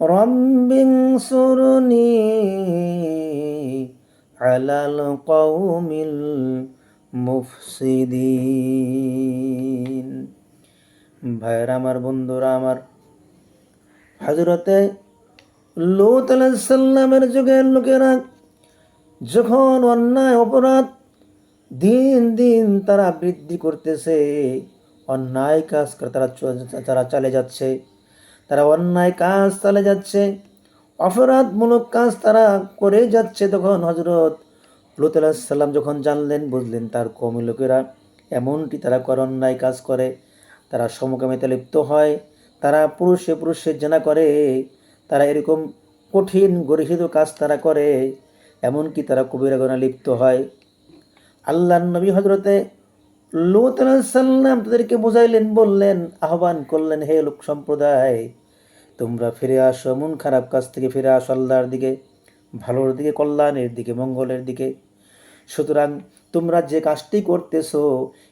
রম্বিং সুরনি আলাল কৌমিল মুফসিদিন। ভাইয়ের, আমার বন্ধুরা, আমার হজরতে লোত আলাইসাল্লামের যুগের লোকেরা যখন অন্যায় অপরাধ দিন দিন তারা বৃদ্ধি করতেছে, অন্যায় কাজ তারা তারা চলে যাচ্ছে তারা অন্যায় কাজ চালে যাচ্ছে, অপরাধমূলক কাজ তারা করে যাচ্ছে তখন হজরত লুত যখন জানলেন, বুঝলেন তার কমি লোকেরা এমনটি, তারা করে অন্যায় কাজ করে, তারা সমকামিতে লিপ্ত হয়, তারা পুরুষে পুরুষে জেনা করে, তারা এরকম কঠিন গরিহিত কাজ তারা করে, এমনকি তারা কবিরা গোনা লিপ্ত হয়। আল্লাহ নবী হজরতে লুত সাল্লাম তাদেরকে বুঝাইলেন, বললেন, আহ্বান করলেন, হে লোক সম্প্রদায়, তোমরা ফিরে আসো, মন খারাপ কাজ থেকে ফিরে আসো আল্লাহর দিকে, ভালোর দিকে, কল্যাণের দিকে, মঙ্গলের দিকে। সুতরাং তোমরা যে কাজটি করতেছো,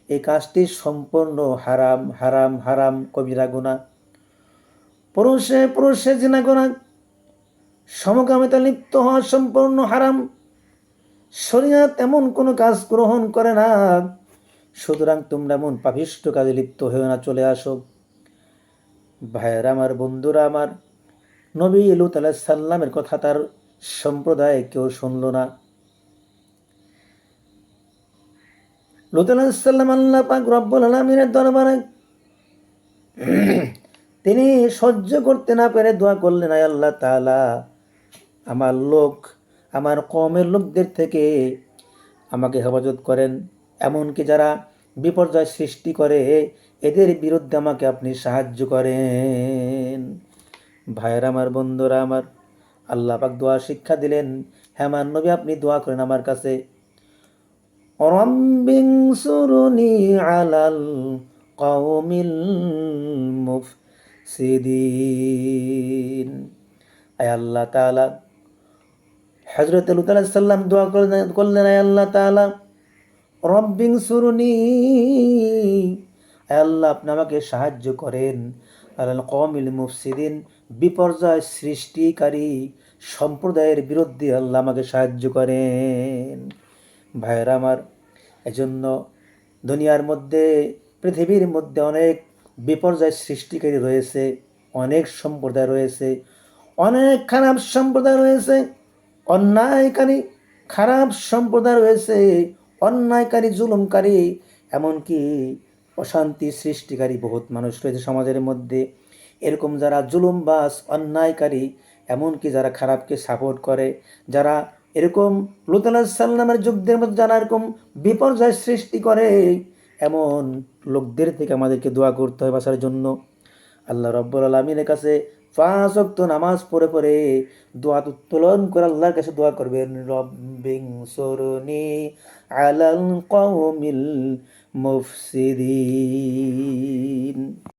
এই কাজটি সম্পূর্ণ হারাম হারাম হারাম, কবিরা গুণা পুরুষে পুরুষে জিনা গোনা সমকামিতা লিপ্ত হওয়া সম্পূর্ণ হারাম। শরিয়াত এমন কোনো কাজ গ্রহণ করে না সুতরাং তোমরা মন পাপিষ্ট কাজে লিপ্ত হয়ে না, চলে আসো। ভাইয়েরা আমার, বন্ধুরা আমার, নবী লুত আলাহ সাল্লামের কথা তার সম্প্রদায় কেউ শুনল না। লুত আলাহ সাল্লাম আল্লাহ পাক রব্বুল আলমিনের দরবারে তিনি সহ্য করতে না পেরে দোয়া করলেন, আয় আল্লাহ তাআলা, আমার লোক, আমার কমের লোকদের থেকে আমাকে হেফাজত করেন। এমনকি যারা বিপর্যয় সৃষ্টি করে, এদের বিরুদ্ধে আমাকে আপনি সাহায্য করেন। ভাইয়ের আমার, বন্ধুরা আমার, আল্লাহ পাক দোয়া শিক্ষা দিলেন। হ্যাঁ নবী, আপনি দোয়া করেন আমার কাছে। রব্বিং আল্লাহ তাআলা হজরত সাল্লাম দোয়া করলেন করলেন আয় আল্লাহ রব্বিং সুরুনি। আল্লাহ, আপনি আমাকে সাহায্য করেন। আলাল কওমিল মুফসিদিন, বিপর্যয় সৃষ্টিকারী সম্প্রদায়ের বিরুদ্ধে আল্লাহ আমাকে সাহায্য করেন। ভাইয়েরা আমার, এজন্য দুনিয়ার মধ্যে, পৃথিবীর মধ্যে অনেক বিপর্যয় সৃষ্টিকারী রয়েছে, অনেক সম্প্রদায় রয়েছে, অনেক খারাপ সম্প্রদায় রয়েছে, অন্যায়কারী খারাপ সম্প্রদায় রয়েছে অন্যায়কারী, জুলুমকারী, এমনকি অশান্তি সৃষ্টিকারী বহুত মানুষ রয়েছে সমাজের মধ্যে। এরকম যারা জুলুমবাস অন্যায়কারী, এমনকি যারা খারাপকে সাপোর্ট করে, যারা এরকম লুতাল্লাহ সাল্লামের যুগদের মধ্যে যারা এরকম বিপর্যয় সৃষ্টি করে, এমন লোকদের থেকে আমাদেরকে দোয়া করতে হয় বাসার জন্য। আল্লাহ রব্বুল আলমিনের কাছে পাঁচ অক্ত নামাজ পড়ে পরে দোয়া উত্তোলন করে আল্লাহর কাছে দোয়া করবেন, রব্বিং সরুনি আলাল কওমিল মুফসিদিন।